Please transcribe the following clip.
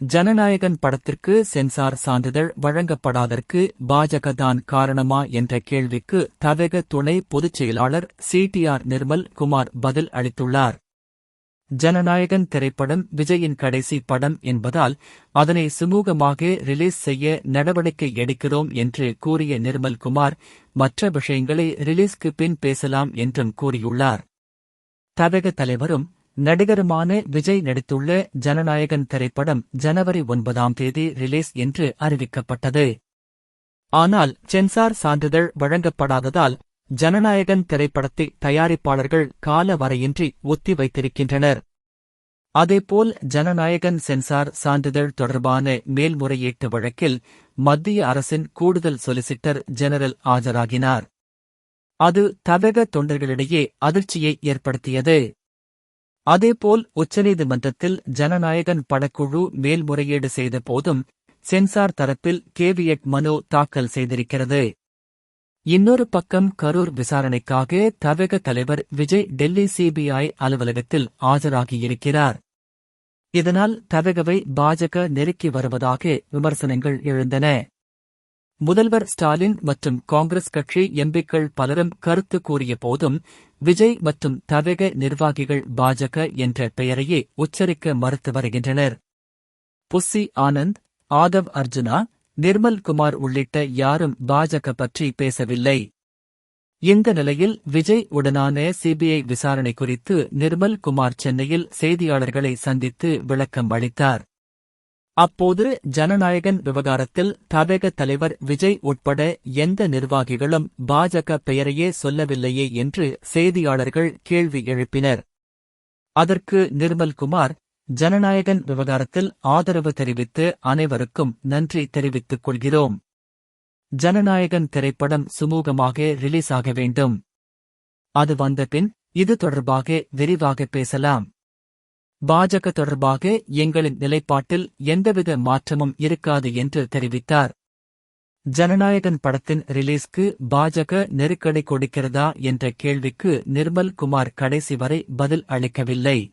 ஜனநாயகன் படத்திற்கு சென்சார் சான்றிதழ் வழங்கப்படாதற்கு பாஜக தான் காரணமா என்ற கேள்விக்கு தவக துணை பொதுச் செயலாளர் சிடிஆர் நிர்மல் குமார் பதில் அளித்துள்ளார். ஜனநாயகன் திரைப்படம் விஜயின் கடைசி படம் என்பதால் அதனை சுமூகமாக ரிலீஸ் செய்ய நடவடிக்கை எடுக்கிறோம் என்று கூறிய நிர்மல் குமார் மற்ற விஷயங்களை ரிலீஸ்க்கு பின் பேசலாம் என்றும் கூறியுள்ளார். தவக தலைவரும் நடிகருமான விஜய் நடித்துள்ள ஜனநாயகன் திரைப்படம் ஜனவரி ஒன்பதாம் தேதி ரிலீஸ் என்று அறிவிக்கப்பட்டது. ஆனால் சென்சார் சான்றிதழ் வழங்கப்படாததால் ஜனநாயகன் திரைப்படத்தை தயாரிப்பாளர்கள் கால வரையின்றி ஒத்தி வைத்திருக்கின்றனர். அதேபோல் ஜனநாயகன் சென்சார் சான்றிதழ் தொடர்பான மேல்முறையீட்டு வழக்கில் மத்திய அரசின் கூடுதல் சொலிசிட்டர் ஜெனரல் ஆஜராகினார். அது தமிழக தொண்டர்களிடையே அதிர்ச்சியை ஏற்படுத்தியது. அதேபோல் உச்சநீதிமன்றத்தில் ஜனநாயகன் படக்குழு மேல்முறையீடு செய்த போதும் சென்சார் தரப்பில் கேவியட் மனு தாக்கல் செய்திருக்கிறது. இன்னொரு பக்கம் கரூர் விசாரணைக்காக தவக தலைவர் விஜய் டெல்லி சிபிஐ அலுவலகத்தில் ஆஜராகியிருக்கிறார். இதனால் தவகவை பாஜக நெருக்கி வருவதாக விமர்சனங்கள் எழுந்தன. முதல்வர் ஸ்டாலின் மற்றும் காங்கிரஸ் கட்சி எம்பிக்கள் பலரும் கருத்து கூறிய போதும் விஜய் மற்றும் தவக நிர்வாகிகள் பாஜக என்ற பெயரையே உச்சரிக்க மறுத்து வருகின்றனர். புஸ்ஸி ஆனந்த் ஆதவ் அர்ஜுனா நிர்மல் குமார் உள்ளிட்ட யாரும் பாஜக பற்றி பேசவில்லை. இந்த நிலையில் விஜய் உடனான சிபிஐ விசாரணை குறித்து நிர்மல் குமார் சென்னையில் செய்தியாளர்களை சந்தித்து விளக்கம் அளித்தார். அப்போது ஜனநாயகன் விவகாரத்தில் தவக தலைவர் விஜய் உட்பட எந்த நிர்வாகிகளும் பாஜக பெயரையே சொல்லவில்லையே என்று செய்தியாளர்கள் கேள்வி எழுப்பினர். அதற்கு நிர்மல் குமார் ஜனநாயகன் விவகாரத்தில் ஆதரவு தெரிவித்து அனைவருக்கும் நன்றி தெரிவித்துக் கொள்கிறோம். ஜனநாயகன் திரைப்படம் சுமூகமாக ரிலீஸ் ஆக வேண்டும். அது வந்தபின் இது தொடர்பாக விரிவாக பேசலாம். பாஜக தொடர்பாக எங்களின் நிலைப்பாட்டில் எந்தவித மாற்றமும் இருக்காது என்று தெரிவித்தார். ஜனநாயகன் படத்தின் ரிலீஸ்க்கு பாஜக நெருக்கடி கொடுக்கிறதா என்ற கேள்விக்கு நிர்மல் குமார் கடைசி வரை பதில் அளிக்கவில்லை.